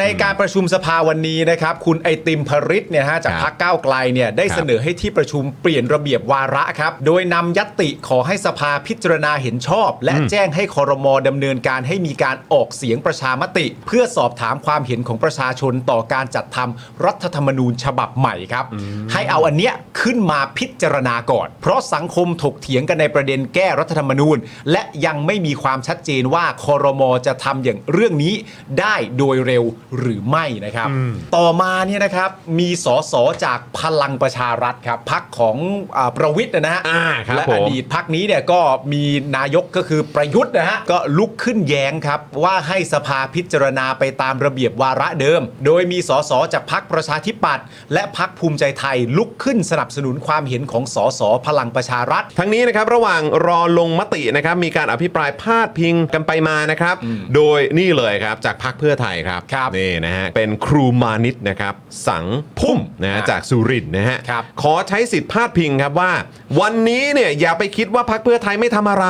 ในการประชุมสภาวันนี้นะครับคุณไอติมพริตเนี่ยฮะจากครับพรรคก้าวไกลเนี่ยได้ครับเสนอให้ที่ประชุมเปลี่ยนระเบียบวาระครับ โดยนำยัตติขอให้สภาพิจารณาเห็นชอบ และแจ้งให้คอรมอดำเนินการให้มีการออกเสียงประชามติ เพื่อสอบถามความเห็นของประชาชนต่อการจัดทำรัฐธรรมนูญฉบับใหม่ครับ ให้เอาอันเนี้ยขึ้นมาพิจารณาก่อน เพราะสังคมถกเถียงกันในประเด็นแก้รัฐธรรมนูญ และยังไม่มีความชัดเจนว่าคอรมอจะทำอย่างเรื่องนี้ได้โดยเร็วหรือไม่นะครับ ต่อมาเนี่ยนะครับมีสสจากพลังประชารัฐครับพักของอาประวิทย์นะฮะอ่าครับและผมอดีตพักนี้เนี่ยก็มีนายกก็คือประยุทธ์นะฮะก็ลุกขึ้นแย้งครับ ว่าให้สภาพิจารณาไปตามระเบียบวาระเดิม โดยมีสสจากพักประชาธิปัตย์และพักภูมิใจไทยลุกขึ้นสนับสนุนความเห็นของสสพลังประชารัฐ ทั้งนี้นะครับระหว่างรอลงมตินะครับมีการอภิปรายพาดพิงกันไปมานะครับ โดยนี่เลยครับจากพักเพื่อไทยครับครับนี่นะฮะเป็นครูมานิตนะครับสังพุ่มนะฮะอ่าจากสุรินทร์นะฮะครับขอใช้สิทธิ์พาดพิงครับว่า วันนี้เนี่ยอย่าไปคิดว่าพักเพื่อไทยไม่ทำอะไร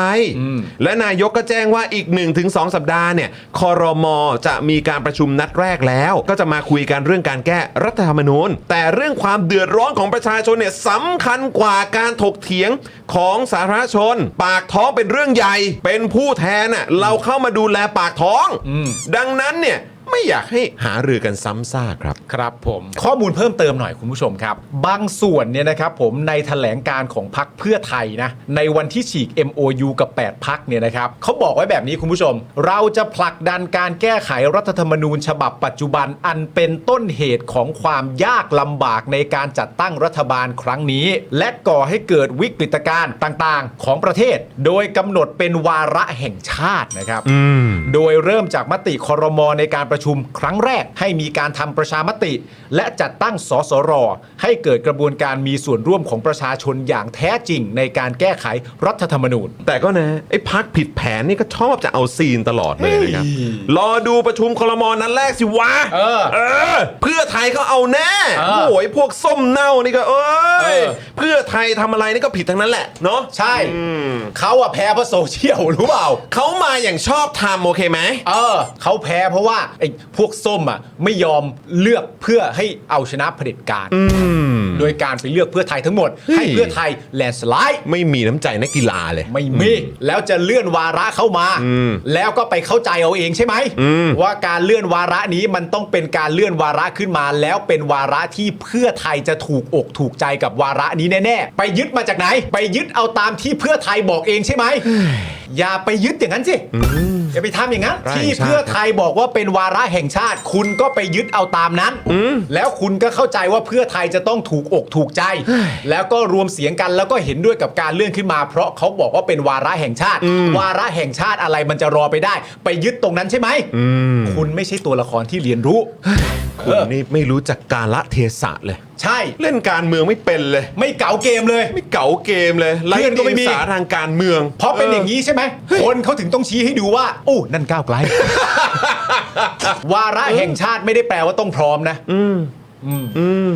และนายกก็แจ้งว่าอีก 1-2 สัปดาห์เนี่ยคอรมอจะมีการประชุมนัดแรกแล้ว ก็จะมาคุยกันเรื่องการแก้รัฐธรรมนูญ แต่เรื่องความเดือดร้อนของประชาชนเนี่ยสำคัญกว่าการถกเถียงของสาธารณชน ปากท้องเป็นเรื่องใหญ่ เป็นผู้แทนน่ะเราเข้ามาดูแลปากท้อง ดังนั้นเนี่ย ไม่อยากให้หารือกันซ้ำซากครับ ครับผมข้อมูลเพิ่มเติมหน่อยคุณผู้ชมครับ บางส่วนเนี่ยนะครับผมในแถลงการของพักเพื่อไทยนะในวันที่ฉีก MOU กับ 8 พักเนี่ยนะครับเขาบอกไว้แบบนี้คุณผู้ชม เราจะผลักดันการแก้ไขรัฐธรรมนูญ ฉบับปัจจุบันอันเป็นต้นเหตุของความยากลำบากในการจัดตั้งรัฐบาลครั้งนี้ และก่อให้เกิดวิกฤตการณ์ต่างๆ ของประเทศ โดยกำหนดเป็นวาระแห่งชาตินะครับ โดยเริ่มจากมติคอรมอในการประชุมครั้งแรกให้มีการทำประชามติ และจัดตั้งสสร ให้เกิดกระบวนการมีส่วนร่วมของประชาชนอย่างแท้จริง ในการแก้ไขรัฐธรรมนูญ แต่ก็นะไอ้พักผิดแผนนี่ก็ชอบจะเอาซีนตลอดเลยนะครับเฮ้ยรอดูประชุมคลมอนั้นแรกสิวะเออเออ เพื่อไทยเขาเอาแน่เออโอ้ยพวกส้มเน่านี่ก็เอ้เอย อ เพื่อไทยทำอะไรนี่ก็ผิดทั้งนั้นแหละเนาะใช่ เขาอะแพ้เพราะโซเชียลรู้เปล่า เขามาอย่างชอบทำโอเคไหมเออเขาแพ้เพราะว่าไอ้พวกส้มอะไม่ยอมเลือกเพื่อให้เอาชนะเผด็จการโดยการไปเลือกเพื่อไทยทั้งหมด เฮ้ย ให้เพื่อไทยแลนด์สไลด์ ไม่มีน้ำใจนักกีฬาเลย ไม่มีแล้วจะเลื่อนวาระเข้ามาแล้วก็ไปเข้าใจเอาเองใช่ไหมว่าการเลื่อนวาระนี้มันต้องเป็นการเลื่อนวาระขึ้นมา แล้วเป็นวาระที่เพื่อไทยจะถูกอกถูกใจกับวาระนี้แน่ๆไปยึดมาจากไหน ไปยึดเอาตามที่เพื่อไทยบอกเองใช่ไหมอย่าไปยึดอย่างนั้นสิ อ ย่าไปทำอย่างนั้นวาระแห่ที่งชาติ เพื่อไทยบอกว่าเป็นวาระแห่งชาติ คุณก็ไปยึดเอาตามนั้น แล้วคุณก็เข้าใจว่าเพื่อไทยจะต้องถูกอกถูกใจ แล้วก็รวมเสียงกันแล้วก็เห็นด้วยกับการเลื่อนขึ้นมา เพราะเขาบอกว่าเป็นวาระแห่งชาติ วาระแห่งชาติอะไรมันจะรอไปได้ ไปยึดตรงนั้นใช่ไหมคุณไม่ใช่ตัวละครที่เรียนรู้ คุณนี่ไม่รู้จักกาละเทศะเลย ใช่ เล่นการเมืองไม่เป็นเลย ไม่เก๋าเกมเลย ไม่เก๋าเกมเลยไร้เพื่อนก็ไม่มีเดียงสาทางการเมือง เพราะเป็นอย่างนี้ใช่ไหมคนเขาถึงต้องชี้ให้ดูว่าโอ้นั่นก้าวไกล วาระแห่งชาติไม่ได้แปลว่าต้องพร้อมนะ อืมอืม